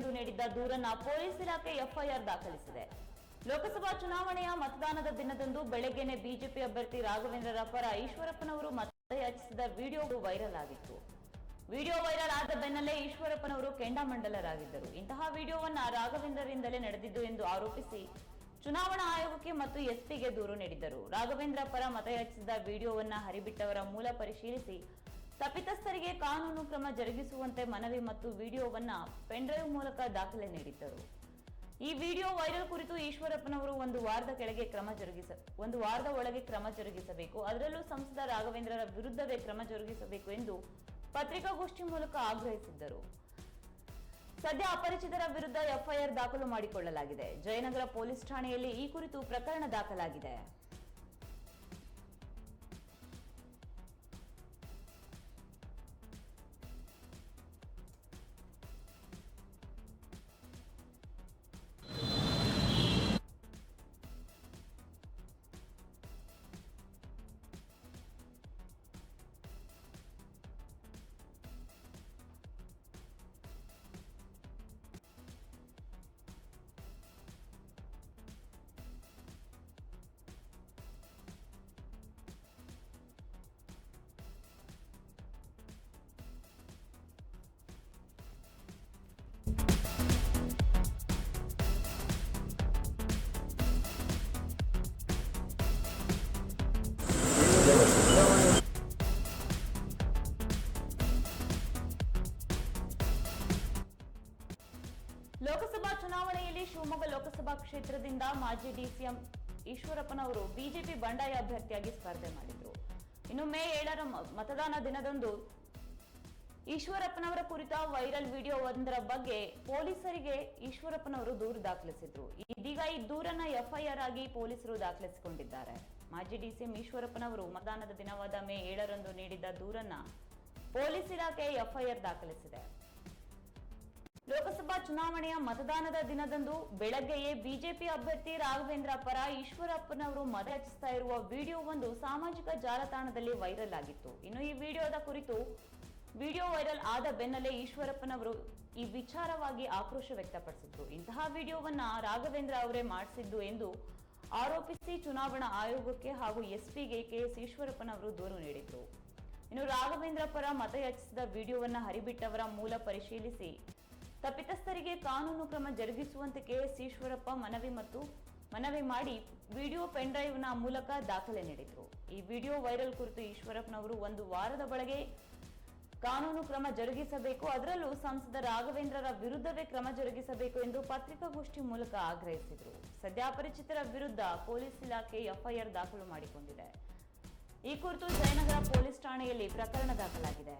ಏಳರಂದು ನೀಡಿದ್ದ ದೂರನ್ನ ಪೊಲೀಸ್ ಇಲಾಖೆ ಎಫ್ಐಆರ್ ದಾಖಲಿಸಿದೆ. ಲೋಕಸಭಾ ಚುನಾವಣೆಯ ಮತದಾನದ ದಿನದಂದು ಬೆಳಗ್ಗೆನೆ ಬಿಜೆಪಿ ಅಭ್ಯರ್ಥಿ ರಾಘವೇಂದ್ರರ ಪರ ಈಶ್ವರಪ್ಪನವರು ಮತಯಾಚಿಸಿದ ವಿಡಿಯೋ ವೈರಲ್ ಆಗಿತ್ತು. ವಿಡಿಯೋ ವೈರಲ್ ಆದ ಬೆನ್ನಲ್ಲೇ ಈಶ್ವರಪ್ಪನವರು ಕೆಂಡಾಮಂಡಲರಾಗಿದ್ದರು. ಇಂತಹ ವಿಡಿಯೋವನ್ನ ರಾಘವೇಂದ್ರರಿಂದಲೇ ನಡೆದಿದ್ದು ಎಂದು ಆರೋಪಿಸಿ ಚುನಾವಣಾ ಆಯೋಗಕ್ಕೆ ಮತ್ತು ಎಸ್ಪಿಗೆ ದೂರು ನೀಡಿದ್ದರು. ರಾಘವೇಂದ್ರ ಪರ ಮತಯಾಚಿಸಿದ ವಿಡಿಯೋವನ್ನ ಹರಿಬಿಟ್ಟವರ ಮೂಲ ಪರಿಶೀಲಿಸಿ ತಪ್ಪಿತಸ್ಥರಿಗೆ ಕಾನೂನು ಕ್ರಮ ಜರುಗಿಸುವಂತೆ ಮನವಿ ಮತ್ತು ವಿಡಿಯೋವನ್ನ ಪೆನ್ಡ್ರೈವ್ ಮೂಲಕ ದಾಖಲೆ ನೀಡಿದ್ದರು. ಈ ವಿಡಿಯೋ ವೈರಲ್ ಕುರಿತು ಈಶ್ವರಪ್ಪನವರು ಒಂದು ವಾರದ ಕೆಳಗೆ ಕ್ರಮ ಜರುಗಿಸ, ಒಂದು ವಾರದ ಒಳಗೆ ಕ್ರಮ ಜರುಗಿಸಬೇಕು. ಅದರಲ್ಲೂ ಸಂಸದ ರಾಘವೇಂದ್ರರ ವಿರುದ್ಧವೇ ಕ್ರಮ ಜರುಗಿಸಬೇಕು ಎಂದು ಪತ್ರಿಕಾಗೋಷ್ಠಿ ಮೂಲಕ ಆಗ್ರಹಿಸಿದ್ದರು. ಸದ್ಯ ಅಪರಿಚಿತರ ವಿರುದ್ಧ ಎಫ್ಐಆರ್ ದಾಖಲು ಮಾಡಿಕೊಳ್ಳಲಾಗಿದೆ. ಜಯನಗರ ಪೊಲೀಸ್ ಠಾಣೆಯಲ್ಲಿ ಈ ಕುರಿತು ಪ್ರಕರಣ ದಾಖಲಾಗಿದೆ. ಲೋಕಸಭಾ ಚುನಾವಣೆಯಲ್ಲಿ ಶಿವಮೊಗ್ಗ ಲೋಕಸಭಾ ಕ್ಷೇತ್ರದಿಂದ ಮಾಜಿ ಡಿಸಿಎಂ ಈಶ್ವರಪ್ಪನವರು ಬಿಜೆಪಿ ಬಂಡಾಯ ಅಭ್ಯರ್ಥಿಯಾಗಿ ಸ್ಪರ್ಧೆ ಮಾಡಿದ್ರು. ಇನ್ನು ಮೇ ಏಳರ ಮತದಾನ ದಿನದಂದು ಈಶ್ವರಪ್ಪನವರ ಕುರಿತ ವೈರಲ್ ವಿಡಿಯೋ ಒಂದರ ಬಗ್ಗೆ ಪೊಲೀಸರಿಗೆ ಈಶ್ವರಪ್ಪನವರು ದೂರು ದಾಖಲಿಸಿದ್ರು. ಇದೀಗ ಈ ದೂರನ್ನ ಎಫ್ಐಆರ್ ಆಗಿ ಪೊಲೀಸರು ದಾಖಲಿಸಿಕೊಂಡಿದ್ದಾರೆ. ಮಾಜಿ ಡಿಸಿಎಂ ಈಶ್ವರಪ್ಪನವರು ಮತದಾನದ ದಿನವಾದ ಮೇ ಏಳರಂದು ನೀಡಿದ್ದ ದೂರನ್ನ ಪೊಲೀಸ್ ಇಲಾಖೆ ಎಫ್ಐಆರ್ ದಾಖಲಿಸಿದೆ. ಲೋಕಸಭಾ ಚುನಾವಣೆಯ ಮತದಾನದ ದಿನದಂದು ಬೆಳಗ್ಗೆಯೇ ಬಿಜೆಪಿ ಅಭ್ಯರ್ಥಿ ರಾಘವೇಂದ್ರ ಪರ ಈಶ್ವರಪ್ಪನವರು ಮತಯಾಚಿಸ್ತಾ ಇರುವ ವಿಡಿಯೋ ಒಂದು ಸಾಮಾಜಿಕ ಜಾಲತಾಣದಲ್ಲಿ ವೈರಲ್ ಆಗಿತ್ತು. ಇನ್ನು ಈ ವಿಡಿಯೋದ ಕುರಿತು ವಿಡಿಯೋ ವೈರಲ್ ಆದ ಬೆನ್ನಲ್ಲೇ ಈಶ್ವರಪ್ಪನವರು ಈ ವಿಚಾರವಾಗಿ ಆಕ್ರೋಶ ವ್ಯಕ್ತಪಡಿಸಿದ್ರು. ಇಂತಹ ವಿಡಿಯೋವನ್ನ ರಾಘವೇಂದ್ರ ಅವರೇ ಮಾಡಿಸಿದ್ದು ಎಂದು ಆರೋಪಿಸಿ ಚುನಾವಣಾ ಆಯೋಗಕ್ಕೆ ಹಾಗೂ ಎಸ್ಪಿಗೆ ಕೆಎಸ್ ಈಶ್ವರಪ್ಪನವರು ದೂರು ನೀಡಿದ್ರು. ಇನ್ನು ರಾಘವೇಂದ್ರ ಪರ ಮತಯಾಚಿಸಿದ ವಿಡಿಯೋವನ್ನ ಹರಿಬಿಟ್ಟವರ ಮೂಲ ಪರಿಶೀಲಿಸಿ ತಪ್ಪಿತಸ್ಥರಿಗೆ ಕಾನೂನು ಕ್ರಮ ಜರುಗಿಸುವಂತೆ ಕೆಎಸ್ ಈಶ್ವರಪ್ಪ ಮನವಿ ಮತ್ತು ಮನವಿ ಮಾಡಿ ವಿಡಿಯೋ ಪೆನ್ಡ್ರೈವ್ನ ಮೂಲಕ ದಾಖಲೆ ನೀಡಿದರು. ಈ ವಿಡಿಯೋ ವೈರಲ್ ಕುರಿತು ಈಶ್ವರಪ್ಪನವರು ಒಂದು ವಾರದ ಒಳಗೆ ಕಾನೂನು ಕ್ರಮ ಜರುಗಿಸಬೇಕು, ಅದರಲ್ಲೂ ಸಂಸದ ರಾಘವೇಂದ್ರರ ವಿರುದ್ಧವೇ ಕ್ರಮ ಜರುಗಿಸಬೇಕು ಎಂದು ಪತ್ರಿಕಾಗೋಷ್ಠಿ ಮೂಲಕ ಆಗ್ರಹಿಸಿದರು. ಸದ್ಯ ಅಪರಿಚಿತರ ವಿರುದ್ಧ ಪೊಲೀಸ್ ಇಲಾಖೆ ಎಫ್ಐಆರ್ ದಾಖಲು ಮಾಡಿಕೊಂಡಿದೆ. ಈ ಕುರಿತು ಜಯನಗರ ಪೊಲೀಸ್ ಠಾಣೆಯಲ್ಲಿ ಪ್ರಕರಣ ದಾಖಲಾಗಿದೆ.